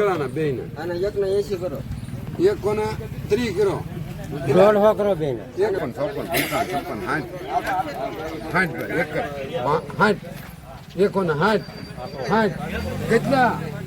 કેળાના બેયના. અને એકને એસી કરો. એક કોને? ત્રી કરો. દોઢસો કરો બેન એક પણ ચોપન પંચાવન છપ્પન સાઠ સાઠ ભાઈ એક જ. પા- સાઠ એક કોના? સાઠ સાઠ કેટલા? આવું.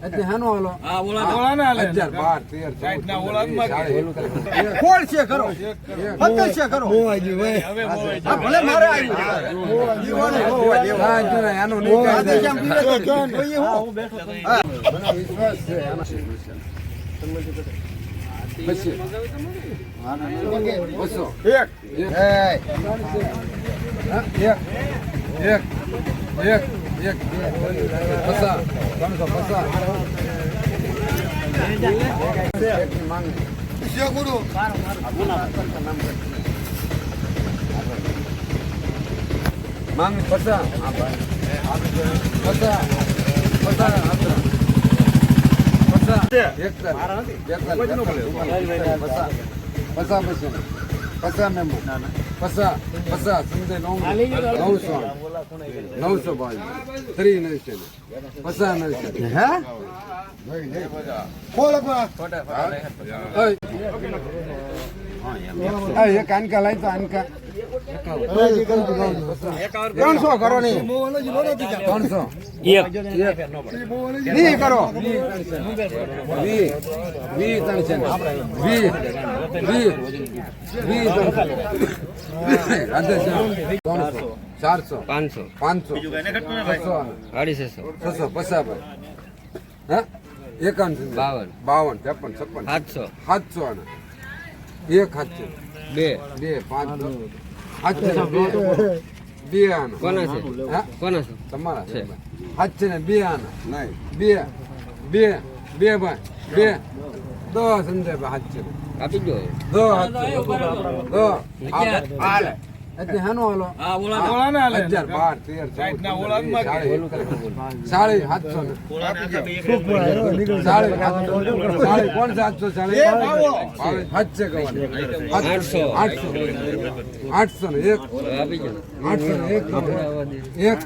તો હાલો. આ ઓલા એટલે હાનો હાલો. હજાર બાર તેર ચૌદ પંદર, કોણ છે કરો ફક્ત છે કરો હા, ભલે મારે આવ્યું હા, જો ને, આનું નહીં કાંઈ આદેશ કેમ પીવે તો જોઈએ હું. મને વિશ્વાસ છે આનો. પછી. બસો એક. એક. એક. એક. એક. એક પસા ત્રણસો પસા એકની માંગણી. માંગણી પસા પચાસ ભાઈ પચાસ પસા પસા પસા સમજે નવ નવસો. નવસો બાવીસ. ત્રી નવસો પસા નવસો હે? એક આનકા તો આનકા. ત્રણસો કરો ત્રણસો વી વી વી ત્રણસો વી વી વી ત્રણસો ચારસો પાંચસો પાંચસો અઢીસો છસો પચાસ હા એકાવન બાવન. બાવન ત્રેપન છપ્પન સાતસો સાતસો એક સાતસો બે બે પાંચ સાતસો ને બે બે આના. કોના છે? હા? કોના છે? તમારા છે. સાતસો ને બે આના. નહીં. બે બે બે ભાઈ બે. દો સંજય ભાઈ સાતસો આપી દો. દો હાલો. હજાર બાર તેર સાડી સાડી સાતસો સાડી સાડી કોણ સાતસો? સાડી સાતસો કહેવાની. આઠસો. ને એક. આપી આઠસો ને એક. એક.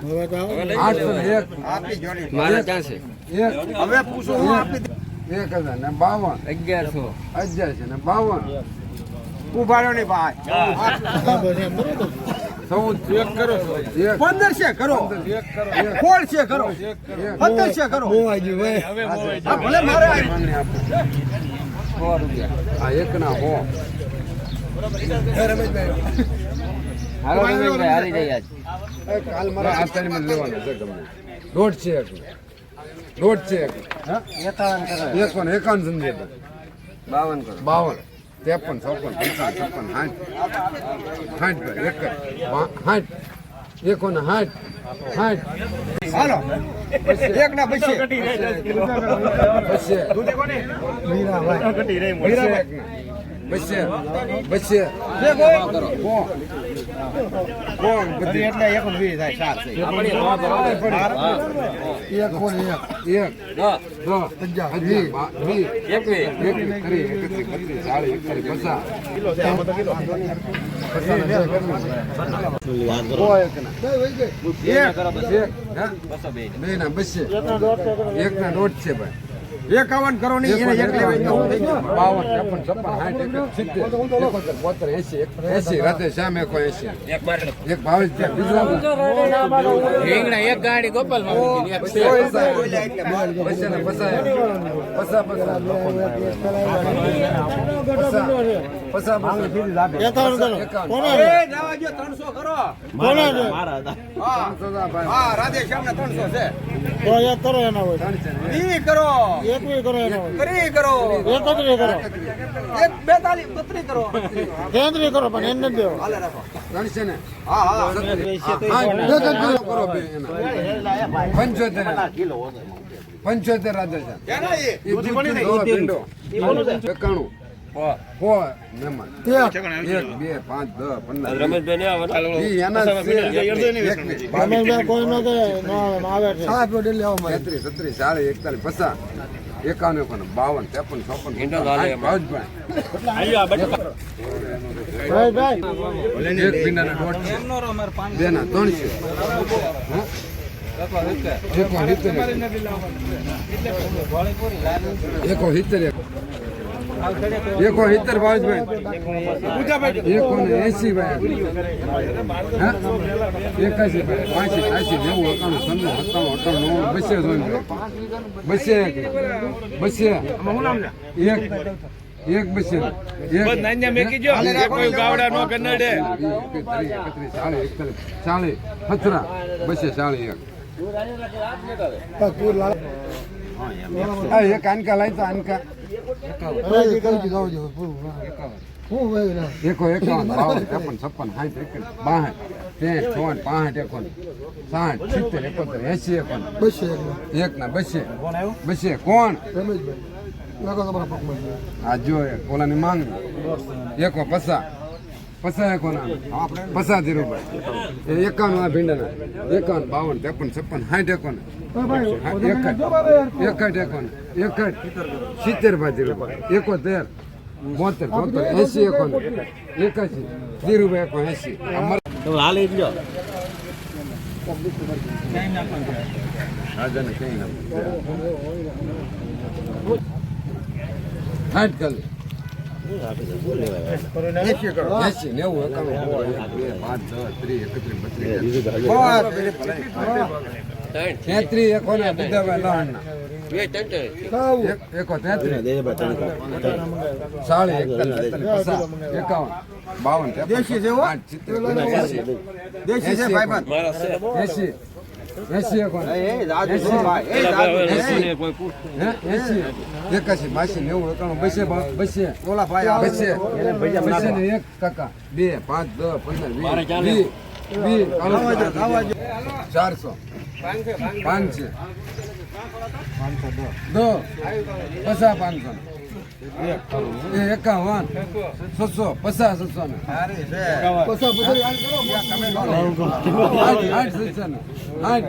આઠસો ને એક. મારા ત્યાં છે? એક. હવે પૂછો આપી એક હજાર ને બાવન. અગિયારસો. અગિયાર છે ને બાવન. ઊભા ને નહીં ભાઈ એક કરો એક પંદર છે કરો. એક કરો છે કરો. પંદર છે કરો. હા, ભલે મારે સો રૂપિયા. આ એક ના હો હાલો રમેશભાઈ હારી જાય આજ. કાલ મારા આ તારીખમાં લેવાનો છે ગમે દોઢ છે દોઢ છે એકાવન એકાવન સંજય બાવન કરો. બાવન. ત્રેપન ચોપન પંચાવન છપ્પન સાઠ. સાઠ ભાઈ એક સાઠ. એકોને સાઠ. સાઠ. હાલો. એક ના પછી. પછી. પછી બસે કોણ બધી. એટલે એક વીસ થાય એક કોણ એક એક. બસે એક ના દોઢ છે ભાઈ. એકાવન કરો ગયું. બાવન ત્રેપન છપ્પન સાઠ સિત્તેર એકોતેર બોતેર એસી. એસી રાતે શ્યામ એકો એસી એક ભાવે રીંગણા એક ગાડી ગોપાલ પૈસા પૈસા 300 કરો. 300 છે. ત્રણ છે કરો. કરી કરો એક બેતાલીસ બત્રીસ હાલે રાખો. ત્રણ ને? હા હા. હા, બે કિલો કરો પંચોતેર. પંચોતેર રાધે છે. એકાણું. છે. એકાવન એકાવન બાવન ત્રેપન ચોપન. એક ભીંડાના દોઢસો બે ના ત્રણસો હા? એકો એકો એકો સિત્તેર ભાવજભાઈ એકો ને એસી ભાઈ હા? એકાશી ભાઈ પાંચી ત્યાંસી નેવું એકાણું સન્નું સત્તાણું અઠાણું નવ્વાણું બસે જોઈને. બસે એક બસે એક એક બસે એક ચાલીસ સતરા બસે ચાલીસ એક એક આનકા લાવી તો આનકા. એકો એકાવન બાવન ત્રેપન છપ્પન સાઠ એકસઠ બાસઠ ત્રેસઠ ચોસઠ પાંસઠ એકોન સાઠ સિત્તેર એકોતેર એસી એકોન એક ના. બસે બસે કોણ આ જો એ ઓલાની માંગ એકો પસા પસા કોના ના રૂપિયા. એ એકાવન આ ભીંડાના. એકાવન બાવન ત્રેપન છપ્પન સાઠ એકોન. એકઠ. એકોન. એકઠ. સિત્તેર ભાઈ ધીરુભાઈ એકોતેર. બોતેર બોતેર એસી એકોન. એકાશી. રૂપિયા એકો એસી. હાલ કઈ જો. સાઠ કલ બાવન દેશી છે. દેશી છે. ભાઈ એ એકાશી બાસી નેવું એકાણું બસે બસે ઓલા ભાઈ બસે બસે ને એક ટકા બે પાંચ દસ પંદર ચારસો પાંચસો પચાસ પાંચસો એ એકાવન છસો પચાસ છસો ને આઠ આઠ છસો ને આઠ